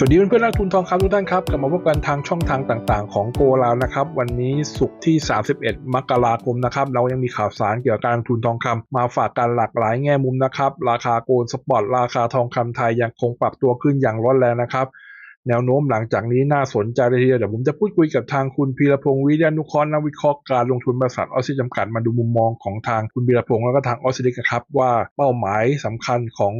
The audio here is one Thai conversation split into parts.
สวัสดีเพื่อนๆนักทุนทองคำทุกท่านครับกลับมาพบกันทางช่องทางต่างๆ ของโกลาวนะครับ วันนี้ศุกร์ที่ 31 มกราคมนะครับ เรายังมีข่าวสารเกี่ยวกับการลงทุนทองคำมาฝากกันหลากหลายแง่มุมนะครับ ราคาโกลสปอร์ตราคาทองคำไทยยังคงปรับตัวขึ้นอย่างร้อนแรงนะครับ แนวโน้มหลังจากนี้น่าสนใจเลยทีเดียวเดี๋ยวผมจะพูดคุยกับทางคุณพีรพงศ์วิริยานุเคราะห์นักวิเคราะห์การลงทุนบริษัทออสซิจำกัดมาดูมุมมองของทางคุณพีรพงศ์แล้วก็ทางออสซิลิกครับว่าเป้าหมายสำคัญของ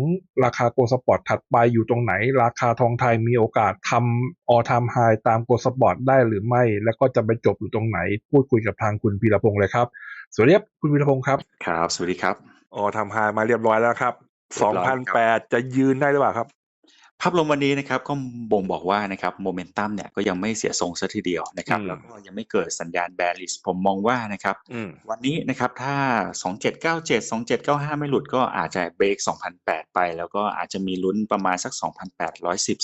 ราคาโกลด์สปอร์ตถัดไปอยู่ตรงไหน ราคาทองไทยมีโอกาสทำออทามไฮตามโกลด์สปอร์ตได้หรือไม่ แล้วก็จะไปจบอยู่ตรงไหน พูดคุยกับทางคุณพีรพงศ์เลยครับสวัสดีครับคุณพีรพงศ์ครับครับ สวัสดีครับออทามไฮมาเรียบร้อยแล้วครับเรียบร้อยครับ2008จะยืนได้หรือเปล่าครับ ภาพรวมวันนี้นะครับก็บ่งบอกว่านะครับโมเมนตัมเนี่ยก็ยังไม่เสียทรงซะทีเดียวนะครับอืมแล้วก็ยังไม่เกิดสัญญาณแบริสผมมองว่านะครับอืมวันนี้นะครับถ้า 2797 2795 ไม่หลุดก็อาจจะเบรก2008 ไป แล้วก็อาจจะมีลุ้นประมาณสัก 2810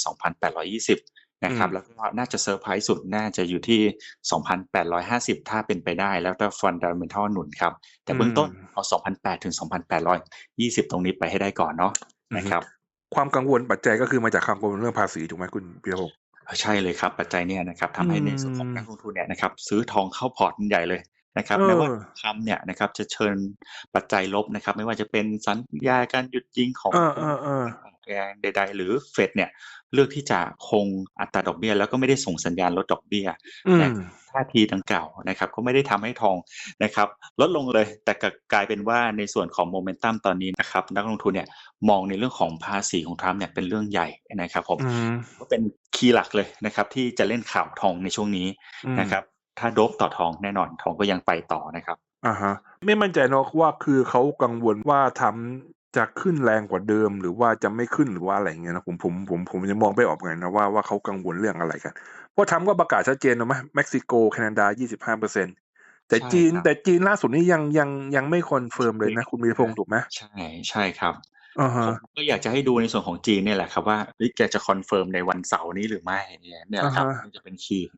2820นะครับอืมแล้วก็น่าจะเซอร์ไพรส์สุดน่าจะอยู่ที่ 2850 ถ้าเป็นไปได้แล้วแต่ฟันดัมเมนทัลหนุนครับแต่เบื้องต้นเอา2008ถึง 2820 ตรงนี้ไปให้ได้ก่อนเนาะนะครับ ความกังวลปัจจัยก็คือมาจากความกังวลเรื่องภาษีถูกไหมคุณพีรพงศ์ใช่เลยครับปัจจัยเนี่ยนะครับทำให้ในส่วนของอืมนักลงทุนเนี่ยนะครับซื้อทองเข้าพอร์ตใหญ่เลยนะครับเออไม่ว่าคำเนี่ยนะครับจะเชิญปัจจัยลบนะครับ ไม่ว่าจะเป็นสัญญาการหยุดยิงของเออเออเออแรงใด ๆ หรือเฟดเนี่ยเลือกที่จะคงอัตราดอกเบี้ย แล้วก็ไม่ได้ส่งสัญญาณลดดอกเบี้ยอืมแต่ ท่าทีดังกล่าวนะครับก็ไม่ได้ทำให้ทองนะครับลดลงเลยแต่กลับกลายเป็นว่าในส่วนของโมเมนตัมตอนนี้นะครับนักลงทุนเนี่ยมองในเรื่องของภาษีของทรัมป์เนี่ยเป็นเรื่องใหญ่นะครับผมอืมก็เป็นคีย์หลักเลยนะครับที่จะเล่นข่าวทองในช่วงนี้อืมนะครับถ้าโดบต่อทองแน่นอนทองก็ยังไปต่อนะครับอ่าฮะไม่มั่นใจเนอะว่าคือเขากังวลว่าทำ จะขึ้นแรงกว่าเดิม หรือว่าจะไม่ขึ้นหรือว่าอะไรเงี้ยนะผมผมผมผมยังมองไม่ออกไงนะว่าว่าเขากังวลเรื่องอะไรกันเพราะทำก็ประกาศชัดเจนนะไหมเม็กซิโกแคนาดา25เปอร์เซ็นแต่ใช่จีนครับแต่จีนล่าสุดนี้ยังยังยังไม่คอนเฟิร์มเลยนะ คุณมีพงศ์ถูกไหมใช่ใช่ครับ อ่าฮะผมก็อยากจะให้ดูในส่วนของจีนเนี่ยแหละครับว่า เฮ้ย แกจะคอนเฟิร์มในวันเสาร์นี้หรือไม่เนี่ย เนี่ยแหละครับอ่าฮะนี่จะเป็นคีย์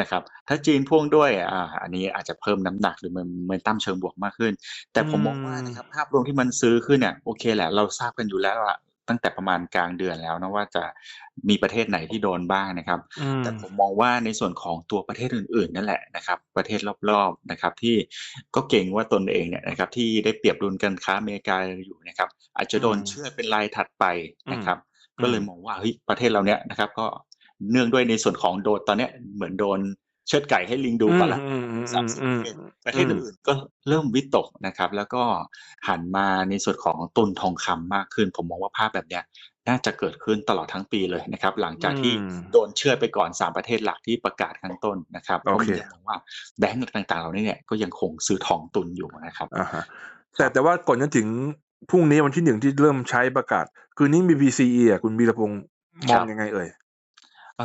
นะครับ ถ้าจีนพ่วงด้วย อ่า อันนี้อาจจะเพิ่มน้ำหนักหรือมันมันตั้มเชิงบวกมากขึ้น แต่ผมมองว่านะครับภาพรวมที่มันซื้อขึ้นเนี่ย โอเคแหละ เราทราบกันอยู่แล้วล่ะ ตั้งแต่ประมาณกลางเดือนแล้วนะว่าจะมีประเทศไหนที่โดนบ้างนะครับอืมแต่ผมมองว่าในส่วนของตัวประเทศอื่นๆนั่นแหละนะครับ ประเทศรอบๆนะครับ ที่ก็เก่งว่าตนเองเนี่ยนะครับ ที่ได้เปรียบดุลการค้าอเมริกาอยู่นะครับ อาจจะโดนอืมเชื่อเป็นรายถัดไปนะครับอืมก็เลยมองว่าเฮ้ยประเทศเราเนี้ยนะครับ ก็เนื่องด้วยในส่วนของโดนตอนเนี้ยเหมือนโดน เชิดไก่ให้ลิงดูก่อนละอืมอืมสามสิบอืมประเทศอื่นๆก็เริ่มวิตกนะครับ แล้วก็หันมาในส่วนของตุนทองคำมากขึ้น ผมมองว่าภาพแบบเนี้ยน่าจะเกิดขึ้นตลอดทั้งปีเลยนะครับ หลังจากที่อืมโดนเชื่อดไปก่อนสามประเทศหลักที่ประกาศข้างต้นนะครับโอเคก็มีมองว่าแบงก์ต่างๆเหล่านี้เนี่ยก็ยังคงซื้อทองตุนอยู่นะครับอ่าฮะแต่แต่ว่าก่อนจะถึงพรุ่งนี้วันที่หนึ่งที่เริ่มใช้ประกาศ คืนนี้มี PCE อะคุณบีรพงศ์มองครับยังไงเอ่ยอ่า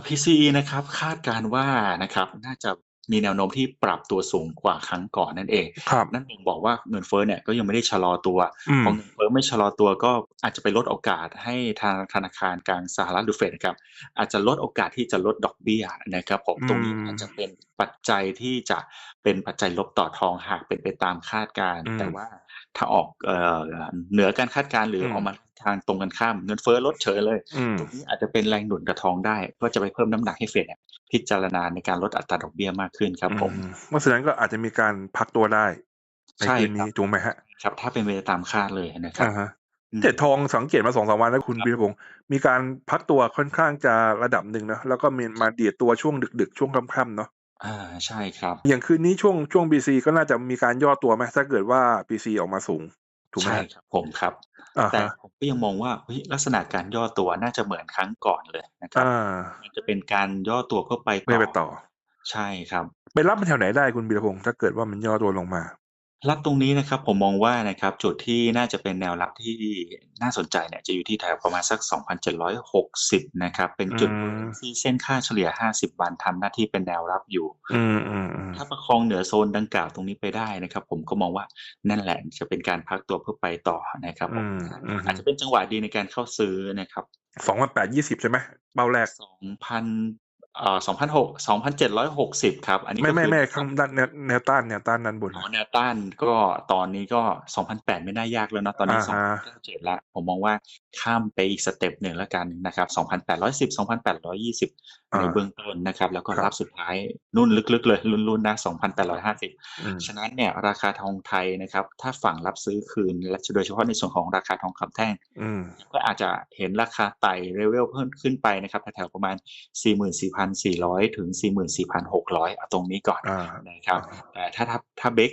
PCE นะครับคาดการณ์ว่านะครับน่าจะมีแนวโน้มที่ปรับตัวสูงกว่าครั้งก่อนนั่นเองครับนั่นบ่งบอกว่าเงินเฟ้อเนี่ยก็ยังไม่ได้ชะลอตัวอืมพอเงินเฟ้อไม่ชะลอตัวก็อาจจะไปลดโอกาสให้ทางธนาคารกลางสหรัฐหรือเฟดนะครับอาจจะลดโอกาสที่จะลดดอกเบี้ยนะครับผมอืมตรงนี้อาจจะเป็นปัจจัยที่จะเป็นปัจจัยลบต่อทองหากเป็นไปตามคาดการณ์อืมแต่ว่าถ้าออกเอ่อเหนือการคาดการณ์หรืออืมออกมา ทางตรงกันข้ามเงินเฟ้อลดเฉยเลยอืมตรงนี้อาจจะเป็นแรงหนุนกระทองได้ ก็จะไปเพิ่มน้ำหนักให้เฟดเนี่ยพิจารณาในการลดอัตราดอกเบี้ยมากขึ้นครับผมอืเพราะฉะนั้นก็อาจจะมีการพักตัวได้ในใช่คืนครันี้บถูกไหมฮะครับ ถ้าเป็นไปตามคาดเลยนะครับอ่าฮะอืมแต่ทองสังเกตมาสองสามวันแล้วคุณครับบีรพงศ์มีการพักตัวค่อนข้างจะระดับหนึ่งนะแล้วก็มีมาเดียดตัวช่วงดึก ๆ ช่วงค่ำๆเนาะอ่าใช่ครับ อย่างคืนนี้ช่วงช่วง BC ก็น่าจะมีการย่อตัวไหมถ้าเกิดว่า BC ออกมาสูง ถูกไหมใช่ฮะครับผมครับ อ่าแต่ฮะผมก็ยังมองว่าเฮ้ยลักษณะการย่อตัวน่าจะเหมือนครั้งก่อนเลยนะครับอ่ามันจะเป็นการย่อตัวเพื่อไปไม่ไปต่อ ใช่ครับ ไปรับมันแถวไหนได้คุณบีรพงศ์ถ้าเกิดว่ามันย่อตัวลงมา รับตรงนี้นะครับ ผมมองว่านะครับ จุดที่น่าจะเป็นแนวรับที่น่าสนใจเนี่ยจะอยู่ที่แถวประมาณสัก 2,760 นะครับ เป็นจุดอืมที่เส้นค่าเฉลี่ย 50 วันทำหน้าที่เป็นแนวรับอยู่ อืมอืมอืมถ้าประคองเหนือโซนดังกล่าวตรงนี้ไปได้นะครับ ผมก็มองว่านั่นแหละจะเป็นการพักตัวเพื่อไปต่อนะครับผอืมมอืมอาจจะเป็นจังหวะดีในการเข้าซื้อนะครับ สองพันแปดยี่สิบใช่ไหมเป้าแรก สองพันเอ่อสองพันหกสองพันเจ็ดร้อยหกสิบครับ อันนี้ไม่ก็ไม่คือไม่ข้างด้านแนวแนวต้านแนวต้านด้านบนอ๋อนะแนวต้านก็ตอนนี้ก็สองพันแปดไม่น่ายากแล้วเนาะตอนนี้อ่าสองฮะพันเก้าเจ็ดละผมมองว่าข้ามไปอีกสเต็ปหนึ่งแล้วกันนะครับสองพันแปดร้อยสิบสองพันแปดร้อยี่สิบในอ่าเบื้องต้นนะครับ แล้วก็ครับรับสุดท้ายนุ่นลึกๆเลยลุ้นๆนะสองพันแปดร้อยห้าสิบอืมฉะนั้นเนี่ยราคาทองไทยนะครับ ถ้าฝั่งรับซื้อคืนและโดยเฉพาะในส่วนของราคาทองคำแท่งอืมก็อาจจะเห็นราคาไต่เลเวลเพิ่มขึ้นไปนะครับแถวๆประมาณ44,400 ถึง 44,600 เอาตรงนี้ก่อนอ่านะครับแต่ถ้าถ้าถ้าเบรก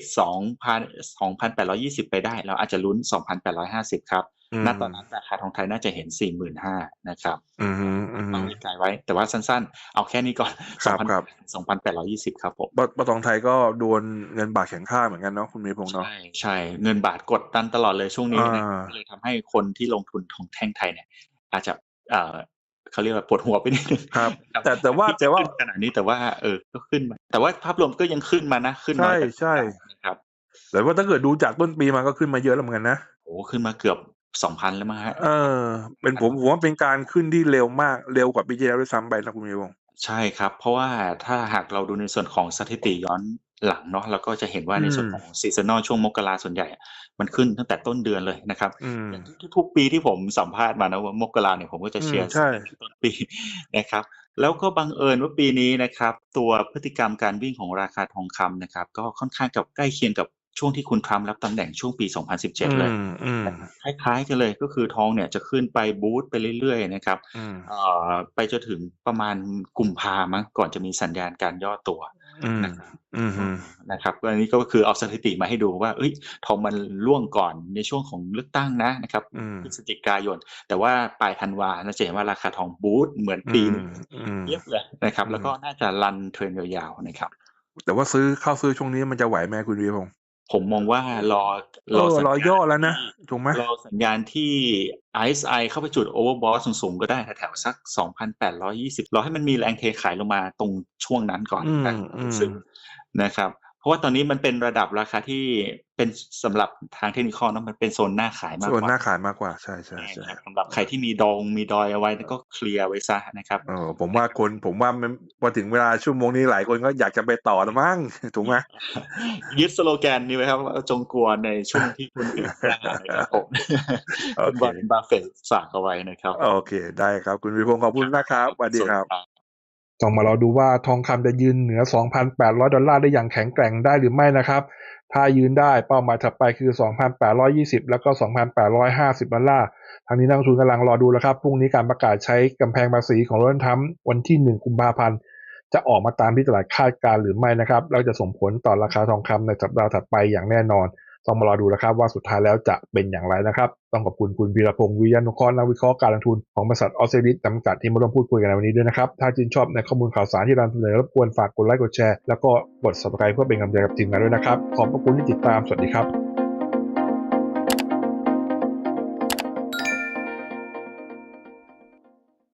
2,000 2,820 ไปได้ เราอาจจะลุ้น 2,850 ครับอืมณตอนนั้นราคาทองไทยน่าจะเห็น 45,000นะครับอืมอืมวางไว้ไกลไว้ แต่ว่าสั้นๆ เอาแค่นี้ก่อนครับครับ2,820 ครับผมปปตองไทยก็โดนเงินบาทแข็งค่าเหมือนกันเนาะคุณมีพงษ์เนาะใช่ใช่เงินบาทกดดันตลอดเลยช่วงนี้นะอ่าก็เลยทำให้คนที่ลงทุนทองแท่งไทยเนี่ย อาจจะ เอ่อเขาเรียกว่าปวดหัวไปนิดนึงครับครับแต่แต่ว่าที่จะแต่ว่าขึ้นขนาดนี้แต่ว่าเออก็ขึ้นมาแต่ว่าภาพรวมก็ยังขึ้นมานะขึ้นน้อยใช่แต่ใช่นะครับแต่ว่าถ้าเกิดดูจากต้นปีมาก็ขึ้นมาเยอะแล้วเหมือนกันนะโอ้ขึ้นมาเกือบสองพันแล้วมั้งฮะเออ เป็นผมผมว่าเป็นการขึ้นที่เร็วมากเร็วกว่าปีที่แล้วด้วยซ้ำไปนะคุณมีพงษ์ใช่ครับ เพราะว่าถ้าหากเราดูในส่วนของสถิติย้อน หลังเนาะเราก็จะเห็นว่าในส่วนของซีซันอลช่วงมกราส่วนใหญ่อะมันขึ้นตั้งแต่ต้นเดือนเลยนะครับอืมอย่างทุกๆปีที่ผมสัมภาษณ์มานะว่ามกราเนี่ยผมก็จะเชียร์อืมใช่ต้นปีนะครับแล้วก็บังเอิญว่าปีนี้นะครับ ตัวพฤติกรรมการวิ่งของราคาทองคำนะครับ ก็ค่อนข้างกับใกล้เคียงกับช่วงที่คุณทรัมป์รับตำแหน่งช่วงปี 2017 เลยอืมอืมคล้ายๆกันเลยก็คือทองเนี่ยจะขึ้นไปบูสต์ไปเรื่อยๆนะครับอืมเอ่อไปจนถึงประมาณกุมภามั้งก่อนจะมีสัญญาณการย่อตัวอืม นะครับอืมอืมนะครับอันนี้ก็คือเอาสถิติมาให้ดูว่าเอ้ยทองมันล่วงก่อนในช่วงของเลือกตั้งนะนะครับอืมพฤศจิกายน แต่ว่าปลายธันวาน่าจะเห็นว่าราคาทองบูสต์เหมือนปีนี้อืมเยียบเลยนะครับอืมแล้วก็น่าจะรันเทรนยาวๆนะครับ แต่ว่าซื้อเข้าซื้อช่วงนี้มันจะไหวไหมคุณวีพงษ์ ผมมองว่ารอเออสัญรอญาณย่อแล้วนะที่ถูกไหมรอสัญญาณที่ RSI เข้าไปจุด overbought สูงๆ ก็ได้แถวๆสัก 2,820 รอให้มันมีแรงเทขายลงมาตรงช่วงนั้นก่อนอืมนะอืมซึ่งนะครับเพ ราะว่าตอนนี้มันเป็นระดับราคาที่เป็นสำหรับทางเทคนิคอลนะมันเป็นโซนหน้าขายมากส่วนกว่าหน้าขายมากกว่าใช่ใช่ใช่นะครับสำหรับใครที่มีดองมีดอยเอาไว้ก็เคลียร์ไว้ซะนะครับเออผมว่าคนผมว่ามันพอถึงเวลาชั่วโมงนี้หลายคนก็อยากจะไปต่อแล้วมั้งถูกไหมยึดสโลแกนนี้ไว้ครับว่าจงกลัวในช่วงที่คุณอื่นกล้านะครับผมโอคุณเคบอลบาเฟตฝากเอาไว้นะครับ โอเค ได้ครับ คุณวีพงศ์ขอบคุณนะครับสวัสดีครับส่วน ต้องมารอดูว่าทองคำจะยืนเหนือ 2,800 ดอลลาร์ได้อย่างแข็งแกร่งได้หรือไม่นะครับ ถ้ายืนได้เป้าหมายถัดไปคือ 2,820 แล้วก็ 2,850 ดอลลาร์ทางนี้นักลงทุนกำลังรอดูแล้วครับพรุ่งนี้การประกาศใช้กำแพงภาษีของโดนัลด์ทรัมป์วันที่ 1 กุมภาพันธ์จะออกมาตามที่ตลาดคาดการณ์หรือไม่นะครับแล้วจะส่งผลต่อราคาทองคำในสัปดาห์ถัดไปอย่างแน่นอน ต้องมารอดูนะครับว่าสุดท้ายแล้วจะเป็นอย่างไรนะครับ ต้องขอบคุณคุณวีรพงศ์วิยานุเคราะห์นักวิเคราะห์การลงทุนของบริษัทออสเตรลิสจำกัดที่มาร่วมพูดคุยกันในวันนี้ด้วยนะครับ ถ้าชื่นชอบในข้อมูลข่าวสารที่เรานำเสนอรบกวนฝากกดไลค์กดแชร์แล้วก็กด subscribe เพื่อเป็นกำลังใจกับทีมงานด้วยนะครับ ขอบพระคุณที่ติดตามสวัสดีครับ